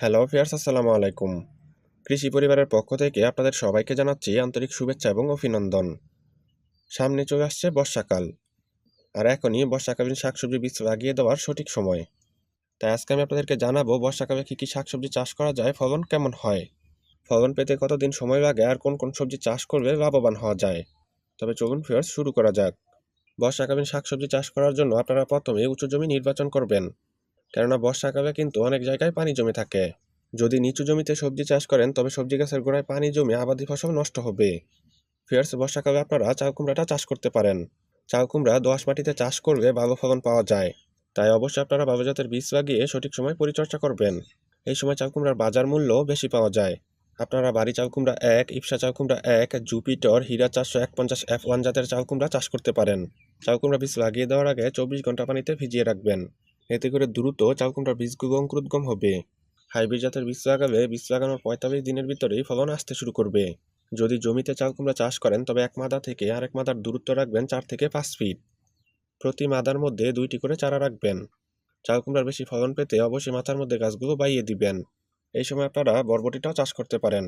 Hello fierce আসসালামু আলাইকুম। কৃষি পরিবারের পক্ষ থেকে আপনাদের সবাইকে জানাচ্ছি আন্তরিক শুভেচ্ছা এবং অভিনন্দন। সামনে চলে আসছে বর্ষাকাল, আর এখনই বর্ষাকালীন শাকসবজি বীজ লাগিয়ে দেওয়ার সঠিক সময়। তাই আজকে আমি আপনাদেরকে জানাব বর্ষাকালে কী কী শাকসবজি চাষ করা যায়, ফলন কেমন হয়, ফলন পেতে কতদিন সময় লাগে, আর কোন কোন সবজি চাষ করলে লাভবান হওয়া যায়। তবে চলুন ফিয়ার্স শুরু করা যাক। বর্ষাকালীন শাকসবজি চাষ করার জন্য আপনারা প্রথমে উঁচু জমি নির্বাচন করবেন। কেননা বর্ষাকালে কিন্তু অনেক জায়গায় পানি জমে থাকে। যদি নিচু জমিতে সবজি চাষ করেন, তবে সবজি গাছের গোড়ায় পানি জমে আবাদি ফসল নষ্ট হবে। ফিয়ার্স, বর্ষাকালে আপনারা চাল কুমড়াটা চাষ করতে পারেন। চাল কুমড়া দোআঁশ মাটিতে চাষ করলে ভালো ফলন পাওয়া যায়। তাই অবশ্যই আপনারা ভালো জাতের বীজ লাগিয়ে সঠিক সময় পরিচর্যা করবেন। এই সময় চাল কুমড়ার বাজার মূল্য বেশি পাওয়া যায়। আপনারা বাড়ি চাল কুমড়া এক ইপসা চাল কুমড়া এক, জুপিটর, হীরা চারশো এক পঞ্চাশ এফ ওয়ান জাতের চাল কুমড়া চাষ করতে পারেন। চাল কুমড়া বীজ লাগিয়ে দেওয়ার আগে চব্বিশ ঘণ্টা পানিতে ভিজিয়ে রাখবেন। এতে করে দ্রুত চাল কুমড়ার বীজগুলো অঙ্কুরোদ্গম হবে। হাইব্রিড জাতের বীজ লাগালে বীজ লাগানোর পঁয়তাল্লিশ দিনের ভিতরেই ফলন আসতে শুরু করবে। যদি জমিতে চাল কুমড়া চাষ করেন, তবে এক মাদা থেকে আরেক মাদার দূরত্ব রাখবেন চার থেকে পাঁচ ফিট। প্রতি মাদার মধ্যে দুইটি করে চারা রাখবেন। চাল কুমড়ার বেশি ফলন পেতে অবশ্যই মাথার মধ্যে গাছগুলো বাইয়ে দিবেন। এই সময় আপনারা বরবটিটাও চাষ করতে পারেন।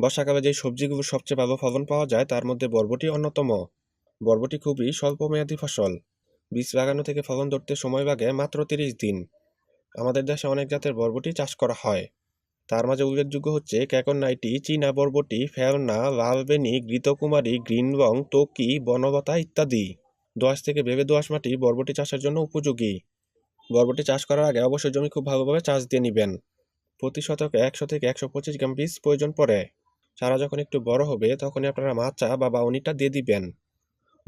বর্ষাকালে যে সবজিগুলো সবচেয়ে ভালো ফলন পাওয়া যায়, তার মধ্যে বরবটি অন্যতম। বরবটি খুবই স্বল্পমেয়াদী ফসল। বীজ লাগানো থেকে ফলন ধরতে সময় লাগে মাত্র তিরিশ দিন। আমাদের দেশে অনেক জাতের বরবটি চাষ করা হয়। তার মাঝে উল্লেখযোগ্য হচ্ছে ক্যাকন নাইটি, চীনা বরবটি ফেলনা লালবেনি ঘৃতকুমারী গ্রিনবং তোকি বনলতা ইত্যাদি। দোয়াশ থেকে ভেবে দোয়াশ মাটি বরবটি চাষের জন্য উপযোগী। বরবটি চাষ করার আগে অবশ্যই জমি খুব ভালোভাবে চাষ দিয়ে নেবেন। প্রতি শতকে একশো থেকে একশো পঁচিশ গ্রাম বীজ প্রয়োজন পড়ে। চারা যখন একটু বড় হবে, তখনই আপনারা মাচা বা বাউনিটা দিয়ে দিবেন।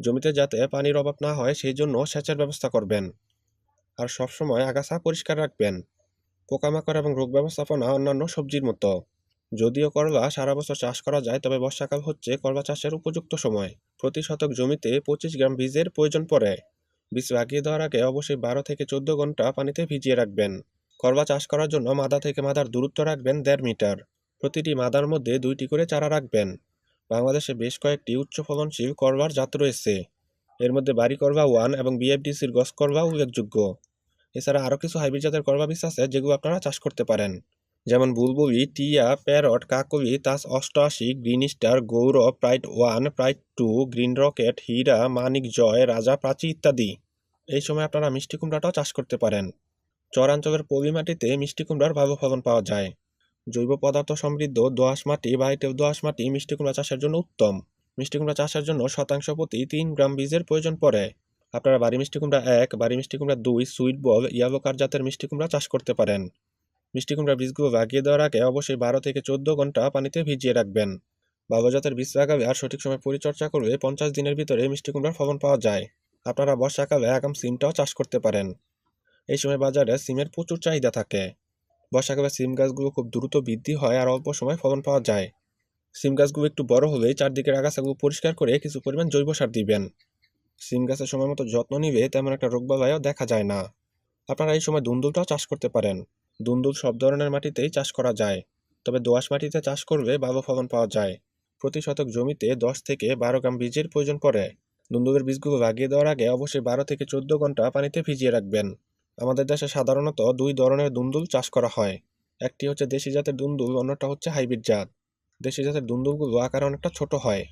জমিতে যাতে পানির অভাব না হয়, সেই জন্য সেচের ব্যবস্থা করবেন। আর সবসময় আগাছা পরিষ্কার রাখবেন। পোকামাকড় এবং রোগ ব্যবস্থাপনা অন্যান্য সবজির মতো। যদিও করলা সারা বছর চাষ করা যায়, তবে বর্ষাকাল হচ্ছে করলা চাষের উপযুক্ত সময়। প্রতি শতক জমিতে পঁচিশ গ্রাম বীজের প্রয়োজন পড়ে। বীজ লাগিয়ে দেওয়ার আগে অবশ্যই বারো থেকে চোদ্দ ঘণ্টা পানিতে ভিজিয়ে রাখবেন। করলা চাষ করার জন্য মাদা থেকে মাদার দূরত্ব রাখবেন দেড় মিটার। প্রতিটি মাদার মধ্যে দুইটি করে চারা রাখবেন। বাংলাদেশে বেশ কয়েকটি উচ্চ ফলনশীল করলার জাত রয়েছে। এর মধ্যে বাড়ি করবা ওয়ান এবং বিএফডিসির গস করবা উল্লেখযোগ্য। এছাড়া আরও কিছু হাইব্রিড জাতের করবা বীজ আছে যেগুলো আপনারা চাষ করতে পারেন। যেমন বুলবুলি, টিয়া, প্যারট, কাকলি, তাস অষ্টআশি, Green Star, Gourav, Pride one, Pride two, Green Rocket, Hira, Manik Joy, Raja, Prachi ইত্যাদি। এই সময় আপনারা মিষ্টি কুমড়াটাও চাষ করতে পারেন। চরাঞ্চলের পলি মাটিতে মিষ্টি কুমড়ার ভালো ফলন পাওয়া যায়। জৈব পদার্থ সমৃদ্ধ দোআঁশ মাটি বা এঁটেল দোআঁশ মাটি মিষ্টি কুমড়া চাষের জন্য উত্তম। মিষ্টি কুমড়া চাষের জন্য শতাংশ প্রতি তিন গ্রাম বীজের প্রয়োজন পড়ে। আপনারা বাড়ি মিষ্টি কুমড়া এক, বাড়ি মিষ্টি কুমড়া দুই, সুইট বল ইয়ালো কার জাতের মিষ্টি কুমড়া চাষ করতে পারেন। মিষ্টি কুমড়ার বীজগুলো লাগিয়ে দেওয়ার আগে অবশ্যই বারো থেকে চোদ্দ ঘণ্টা পানিতে ভিজিয়ে রাখবেন। ভালো জাতের বীজ লাগালে আর সঠিক সময় পরিচর্যা করলে পঞ্চাশ দিনের ভিতরে মিষ্টি কুমড়ার ফলন পাওয়া যায়। আপনারা বর্ষাকালে আগাম সিমটাও চাষ করতে পারেন। এই সময় বাজারে সিমের প্রচুর চাহিদা থাকে। বর্ষাকালে সিম গাছগুলো খুব দ্রুত বৃদ্ধি হয় আর অল্প সময় ফলন পাওয়া যায়। সিম গাছগুলো একটু বড় হলেই চারদিকের আগাছাগুলো পরিষ্কার করে কিছু পরিমাণ জৈব সার দিবেন। সিম গাছের সময় মতো যত্ন নিবে তেমন একটা রোগবালাইও দেখা যায় না। আপনারা এই সময় দুন্দুলটাও চাষ করতে পারেন। দুন্দুল সব ধরনের মাটিতেই চাষ করা যায়। তবে দোআঁশ মাটিতে চাষ করলে ভালো ফলন পাওয়া যায়। প্রতি শতক জমিতে দশ থেকে বারো গ্রাম বীজের প্রয়োজন পড়ে। দুন্দুলের বীজগুলো লাগিয়ে দেওয়ার আগে অবশ্যই বারো থেকে চোদ্দ ঘণ্টা পানিতে ভিজিয়ে রাখবেন। আমাদের দেশে সাধারণত দুই ধরনের দুন্দুল চাষ করা হয়। একটি হচ্ছে দেশি জাতের দুন্দুল, অন্যটা হচ্ছে হাইব্রিড জাত। দেশি জাতের দুন্দুলগুলো আকারে অনেকটা ছোট হয়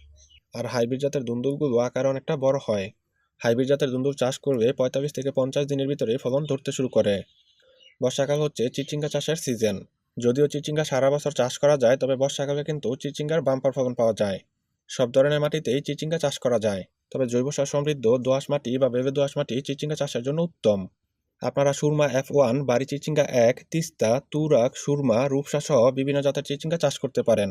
আর হাইব্রিড জাতের দুন্দুলগুলো আকারে অনেকটা বড় হয়। হাইব্রিড জাতের দুন্দুল চাষ করলে পঁয়তাল্লিশ থেকে পঞ্চাশ দিনের ভিতরে ফলন ধরতে শুরু করে। বর্ষাকাল হচ্ছে চিচিঙ্গা চাষের সিজন। যদিও চিচিঙ্গা সারা বছর চাষ করা যায়, তবে বর্ষাকালে কিন্তু চিচিঙ্গার বাম্পার ফলন পাওয়া যায়। সব ধরনের মাটিতেই চিচিঙ্গা চাষ করা যায়, তবে জৈব সার সমৃদ্ধ দোআঁশ মাটি বা বেবে দোআঁশ মাটি চিচিঙ্গা চাষের জন্য উত্তম। আপনারা সুরমা এফ ওয়ান, বাড়ি চিচিঙ্গা এক, তিস্তা তুরাক সুরমা, রূপসা সহ বিভিন্ন জাতের চিচিঙ্গা চাষ করতে পারেন।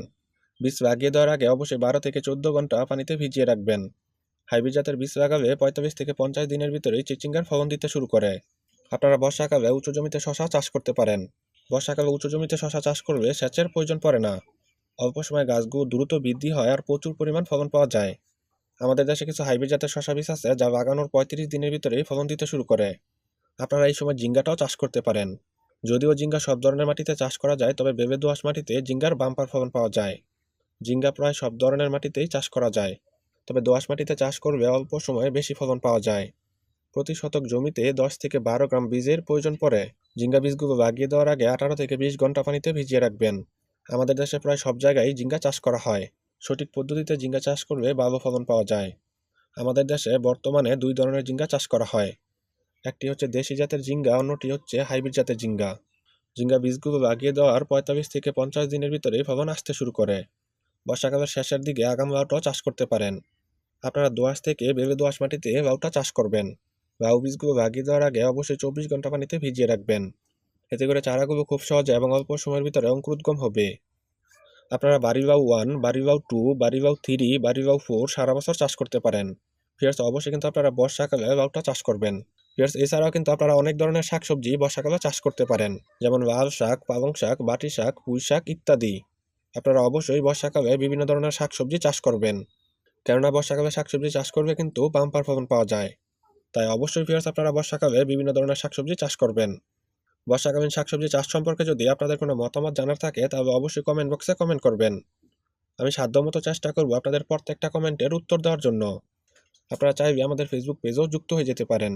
বীজ লাগিয়ে দেওয়ার আগে অবশ্যই বারো থেকে চোদ্দ ঘণ্টা পানিতে ভিজিয়ে রাখবেন। হাইব্রিড জাতের বীজ লাগালে পঁয়তাল্লিশ থেকে পঞ্চাশ দিনের ভিতরেই চিচিঙ্গার ফলন দিতে শুরু করে। আপনারা বর্ষাকালে উঁচু জমিতে শশা চাষ করতে পারেন। বর্ষাকালে উঁচু জমিতে শশা চাষ করলে সেচের প্রয়োজন পড়ে না। অল্প সময় গাছগুলো দ্রুত বৃদ্ধি হয় আর প্রচুর পরিমাণ ফলন পাওয়া যায়। আমাদের দেশে কিছু হাইব্রিড জাতের শশা বীজ আছে যা লাগানোর পঁয়ত্রিশ দিনের ভিতরেই ফলন দিতে শুরু করে। আপনারা এই সময় জিঙ্গাটাও চাষ করতে পারেন। যদিও জিঙ্গা সব ধরনের মাটিতে চাষ করা যায়, তবে বেবে দোআঁশ মাটিতে জিঙ্গার বাম্পার ফলন পাওয়া যায়। জিঙ্গা প্রায় সব ধরনের মাটিতেই চাষ করা যায়, তবে দোআঁশ মাটিতে চাষ করলে অল্প সময়ে বেশি ফলন পাওয়া যায়। প্রতি শতক জমিতে দশ থেকে বারো গ্রাম বীজের প্রয়োজন পড়ে। জিঙ্গা বীজগুলো লাগিয়ে দেওয়ার আগে আঠারো থেকে বিশ ঘণ্টা পানিতে ভিজিয়ে রাখবেন। আমাদের দেশে প্রায় সব জায়গায় জিঙ্গা চাষ করা হয়। সঠিক পদ্ধতিতে জিঙ্গা চাষ করলে ভালো ফলন পাওয়া যায়। আমাদের দেশে বর্তমানে দুই ধরনের জিঙ্গা চাষ করা হয়। একটি হচ্ছে দেশি জাতের জিঙ্গা অন্যটি হচ্ছে হাইব্রিড জাতের জিঙ্গা জিঙ্গা বীজগুলো লাগিয়ে দেওয়ার পঁয়তাল্লিশ থেকে পঞ্চাশ দিনের ভিতরে ফলন আসতে শুরু করে। বর্ষাকালের শেষের দিকে আগাম লাউটাও চাষ করতে পারেন। আপনারা দোয়াশ থেকে বেলে দোয়াশ মাটিতে লাউটা চাষ করবেন। লাউ বীজগুলো লাগিয়ে দেওয়ার আগে অবশ্যই চব্বিশ ঘণ্টা পানিতে ভিজিয়ে রাখবেন। এতে করে চারাগুলো খুব সহজে এবং অল্প সময়ের ভিতরে অঙ্কুরোদ্গম হবে। আপনারা বাড়িলাউ ওয়ান, বাড়িলাউ টু, বাড়িলাউ থ্রি, বাড়িলাউ ফোর সারা বছর চাষ করতে পারেন। ফিয়ার্স, অবশ্যই কিন্তু আপনারা বর্ষাকালে লাউটা চাষ করবেন। ফিয়ার্স এছাড়াও কিন্তু আপনারা অনেক ধরনের শাকসবজি, বর্ষাকালে চাষ করতে পারেন। যেমন লাল শাক, পালং শাক, বাটি শাক, পুঁই শাক ইত্যাদি। আপনারা অবশ্যই বর্ষাকালে বিভিন্ন ধরনের শাকসবজি চাষ করবেন। কেননা বর্ষাকালে শাকসবজি চাষ করবে কিন্তু বাম্পার ফলন পাওয়া যায়। তাই অবশ্যই ফিয়ার্স আপনারা বর্ষাকালে বিভিন্ন ধরনের শাকসবজি চাষ করবেন। বর্ষাকালীন শাকসবজি চাষ সম্পর্কে যদি আপনাদের কোনো মতামত জানার থাকে, তাহলে অবশ্যই কমেন্ট বক্সে কমেন্ট করবেন। আমি সাধ্যমতো চেষ্টা করব আপনাদের প্রত্যেকটা কমেন্টের উত্তর দেওয়ার জন্য। আপনারা চাইলে আমাদের ফেসবুক পেজেও যুক্ত হয়ে যেতে পারেন।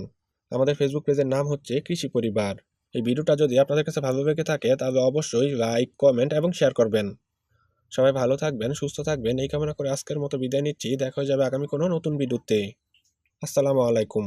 আমাদের ফেসবুক পেজের নাম হচ্ছে কৃষি পরিবার। এই ভিডিওটা যদি আপনাদের কাছে ভালো লেগে থাকে, তাহলে অবশ্যই লাইক কমেন্ট এবং শেয়ার করবেন। সবাই ভালো থাকবেন, সুস্থ থাকবেন। এই কামনা করে আজকের মতো বিদায় নিচ্ছি। দেখা হয়ে যাবে আগামী কোনো নতুন ভিডিওতে। আসসালামু আলাইকুম।